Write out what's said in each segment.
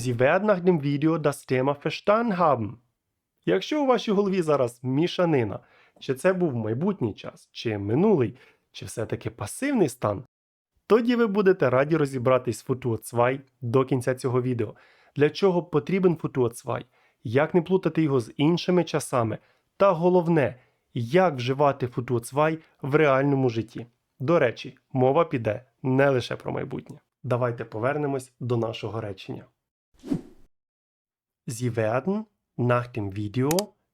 Sie werden nach dem Video das Thema verstanden haben. Якщо у вашій голові зараз мішанина, чи це був майбутній час, чи минулий, чи все-таки пасивний стан, тоді ви будете раді розібратись в Futur 2 до кінця цього відео. Для чого потрібен Futur 2, як не плутати його з іншими часами, та головне, як вживати Futur 2 в реальному житті. До речі, мова піде не лише про майбутнє. Давайте повернемось до нашого речення. Sie werden nach dem Video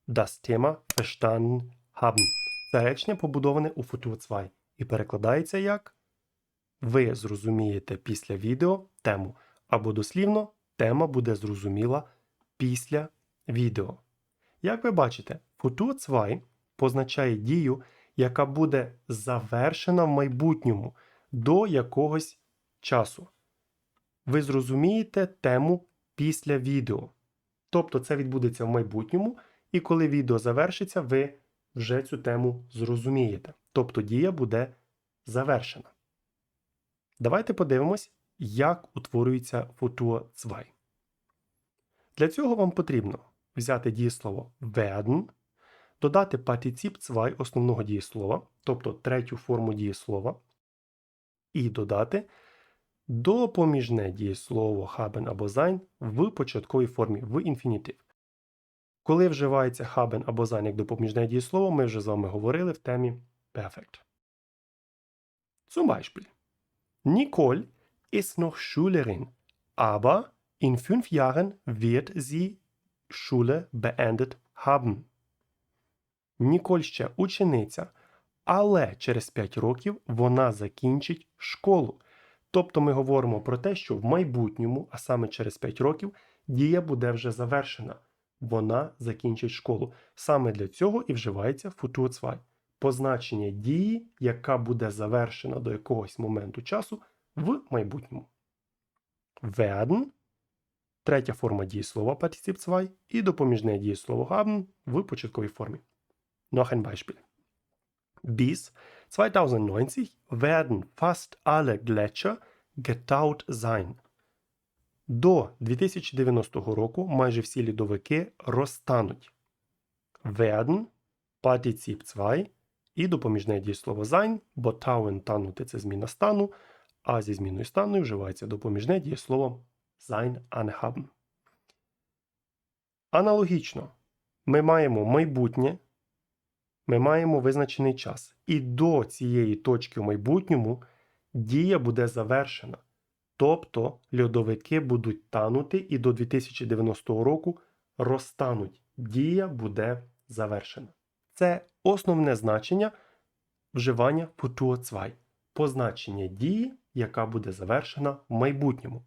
das Thema verstanden haben. Це речення побудоване у Futur 2 і перекладається як Ви зрозумієте після відео тему, або дослівно тема буде зрозуміла після відео. Як ви бачите, Futur 2 позначає дію, яка буде завершена в майбутньому до якогось часу. Ви зрозумієте тему після відео. Тобто це відбудеться в майбутньому, і коли відео завершиться, ви вже цю тему зрозумієте. Тобто дія буде завершена. Давайте подивимось, як утворюється Futur 2. Для цього вам потрібно взяти дієслово werden, додати партицип 2 основного дієслова, тобто третю форму дієслова, і додати допоміжне дієслово haben або sein в початковій формі в інфінітив. Коли вживається haben або sein як допоміжне дієслово, ми вже з вами говорили в темі Perfect. Zum Beispiel. Nicole ist noch Schülerin, aber in fünf Jahren wird sie Schule beendet haben. Ніколь ще учениця, але через 5 років вона закінчить школу. Тобто ми говоримо про те, що в майбутньому, а саме через 5 років, дія буде вже завершена. Вона закінчить школу. Саме для цього і вживається Futur 2. Позначення дії, яка буде завершена до якогось моменту часу в майбутньому. Werden – третя форма дієслова Partizip 2 і допоміжне дієслово haben в початковій формі. Noch ein Beispiel. Bis 2090 werden fast alle Gletscher getaut sein. До 2090 року майже всі льодовики розтануть. Werden, партицип 2 і допоміжне дієслово sein, бо tauen танути це зміна стану, а зі зміною стану вживається допоміжне дієслово sein anhaben. Аналогічно, ми маємо майбутнє, ми маємо визначений час. І до цієї точки в майбутньому дія буде завершена. Тобто льодовики будуть танути і до 2090 року розтануть. Дія буде завершена. Це основне значення вживання Futur 2. Позначення дії, яка буде завершена в майбутньому.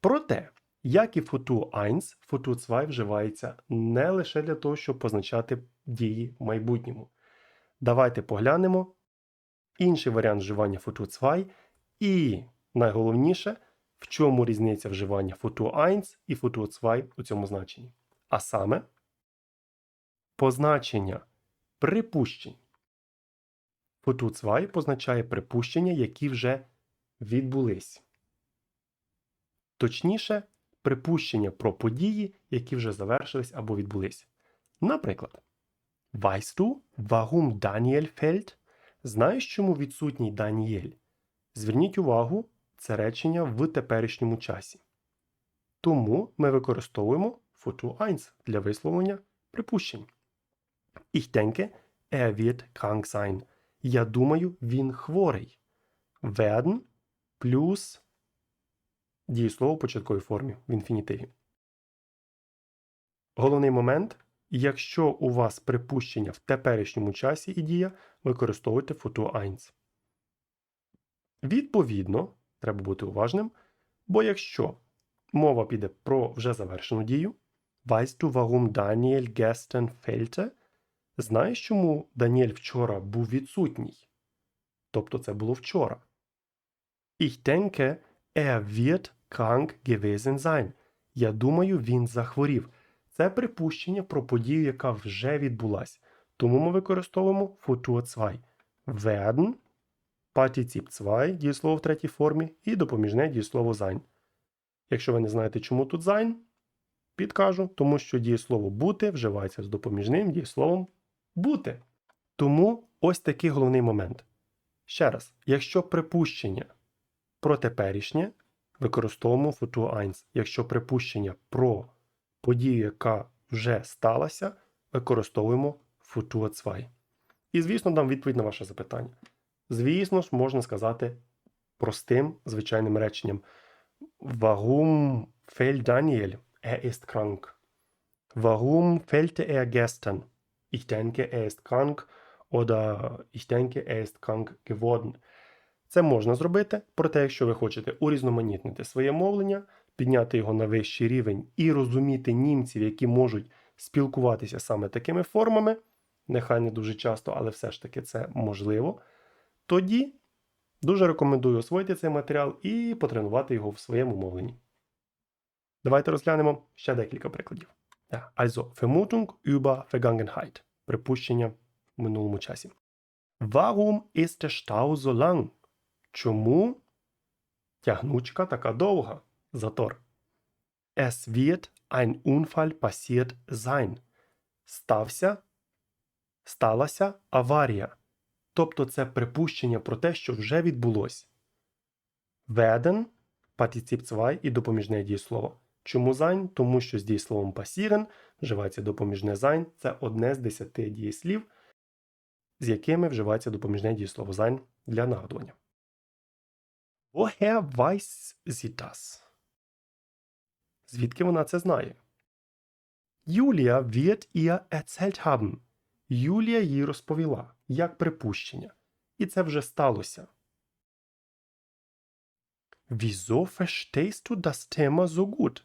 Проте, як і Futur 1, Futur 2 вживається не лише для того, щоб позначати дії в майбутньому. Давайте поглянемо інший варіант вживання Futur 2 і найголовніше, в чому різниця вживання Futur 1 і Futur 2 у цьому значенні. А саме позначення припущень. Futur 2 позначає припущення, які вже відбулись. Точніше, припущення про події, які вже завершились або відбулись. Наприклад, Weißt du, warum Daniel? Знаєш, чому відсутній Даніель? Зверніть увагу, це речення в теперішньому часі. Тому ми використовуємо Futur 1 для висловлення припущень. Ich denke, er wird krank sein. Я думаю, він хворий. Werden плюс дієслово в початковій формі в інфінітиві. Головний момент. Якщо у вас припущення в теперішньому часі і дія, використовуйте Futur 1. Відповідно, треба бути уважним, бо якщо мова піде про вже завершену дію, Weißt du, warum Daniel gestern fehlte? Знаєш, чому Даніель вчора був відсутній? Тобто це було вчора. Ich denke, er wird krank gewesen sein. Я думаю, він захворів. Це припущення про подію, яка вже відбулась. Тому ми використовуємо Futur 2. Werden, партицип 2, дієслово в третій формі, і допоміжне дієслово sein. Якщо ви не знаєте, чому тут sein, підкажу, тому що дієслово бути вживається з допоміжним дієсловом бути. Тому ось такий головний момент. Ще раз, якщо припущення про теперішнє, використовуємо Futur 1. Якщо припущення про подію, яка вже сталася, використовуємо Futur 2. І, звісно, дам відповідь на ваше запитання. Звісно ж, можна сказати простим звичайним реченням. Warum fällt Daniel? Er ist krank. Warum fällte er gestern? Ich denke, er ist krank. Oder ich denke, er ist krank geworden. Це можна зробити, проте, якщо ви хочете урізноманітнити своє мовлення, підняти його на вищий рівень і розуміти німців, які можуть спілкуватися саме такими формами, нехай не дуже часто, але все ж таки це можливо, тоді дуже рекомендую освоїти цей матеріал і потренувати його в своєму мовленні. Давайте розглянемо ще декілька прикладів. Also, Vermutung über Vergangenheit. Припущення в минулому часі. Warum ist der Stau so lang? Чому тягнучка така довга? Затор. Es wird ein Unfall passiert sein. Стався, сталася аварія. Тобто це припущення про те, що вже відбулось. Werden – партицип 2 і допоміжне дієслово. Чому sein? Тому що з дієсловом passieren вживається допоміжне sein. Це одне з десяти дієслів, з якими вживається допоміжне дієслово sein для нагадування. Woher weiß sie das? Звідки вона це знає? Юлія wird ihr erzählt haben. Юлія їй розповіла, як припущення. І це вже сталося. Wieso verstehst du das Thema so gut?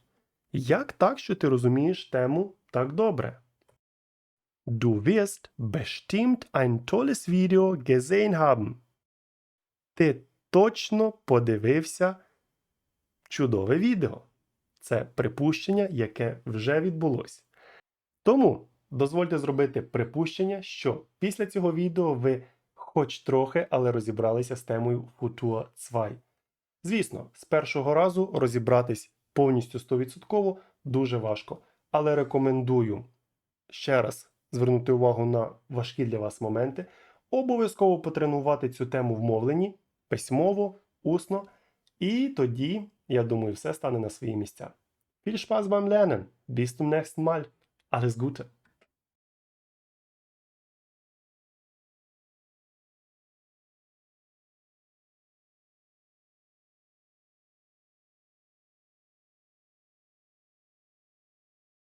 Як так, що ти розумієш тему так добре? Du wirst bestimmt ein tolles Video gesehen haben. Ти точно подивився чудове відео. Це припущення, яке вже відбулось. Тому дозвольте зробити припущення, що після цього відео ви хоч трохи, але розібралися з темою Futur 2. Звісно, з першого разу розібратись повністю 100% дуже важко, але рекомендую ще раз звернути увагу на важкі для вас моменти, обов'язково потренувати цю тему в мовленні, письмово, усно, і тоді, я думаю, все стане на свої місця. Viel Spaß beim Lernen. Bis zum nächsten Mal. Alles Gute.